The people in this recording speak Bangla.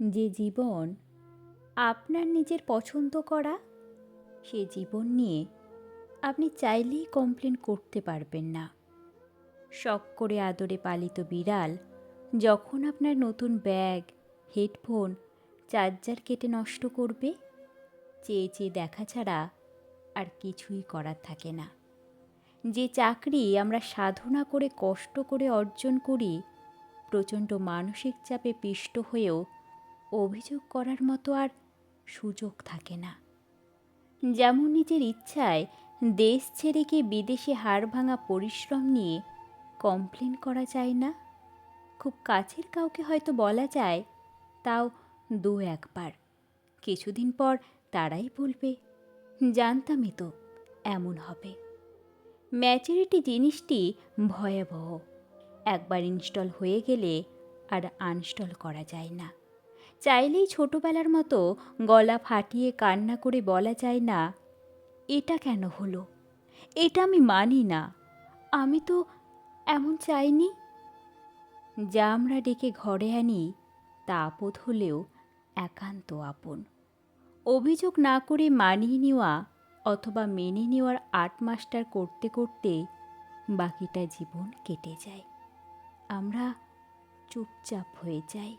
যে জীবন আপনার নিজের পছন্দ করা, সে জীবন নিয়ে আপনি চাইলেই কমপ্লেন করতে পারবেন না। শখ করে আদরে পালিত বিড়াল যখন আপনার নতুন ব্যাগ হেডফোন চার্জার কেটে নষ্ট করবে, চেয়ে চেয়ে দেখা ছাড়া আর কিছুই করার থাকে না। যে চাকরি আমরা সাধনা করে, কষ্ট করে অর্জন করি, প্রচণ্ড মানসিক চাপে পিষ্ট হয়েও অভিযোগ করার মতো আর সুযোগ থাকে না। যেমন নিজের ইচ্ছায় দেশ ছেড়ে গিয়ে বিদেশে হাড় ভাঙা পরিশ্রম নিয়ে কমপ্লেন করা যায় না। খুব কাছের কাউকে হয়তো বলা যায়, তাও দু একবার। কিছুদিন পর তারাই বলবে, জানতামই তো এমন হবে। ম্যাচুরিটি জিনিসটি ভয়াবহ। একবার ইনস্টল হয়ে গেলে আর আনস্টল করা যায় না। চাইলেই ছোটবেলার মতো গলা ফাটিয়ে কান্না করে বলা যায় না, এটা কেন হলো? এটা আমি মানি না। আমি তো এমন চাইনি। যা আমরা ডেকে ঘরে আনি তা আপদ হলেও একান্ত আপন। অভিযোগ না করে মানিয়ে নেওয়া অথবা মেনে নেওয়ার আট মাস্টার করতে করতে বাকিটা জীবন কেটে যায়। আমরা চুপচাপ হয়ে যাই।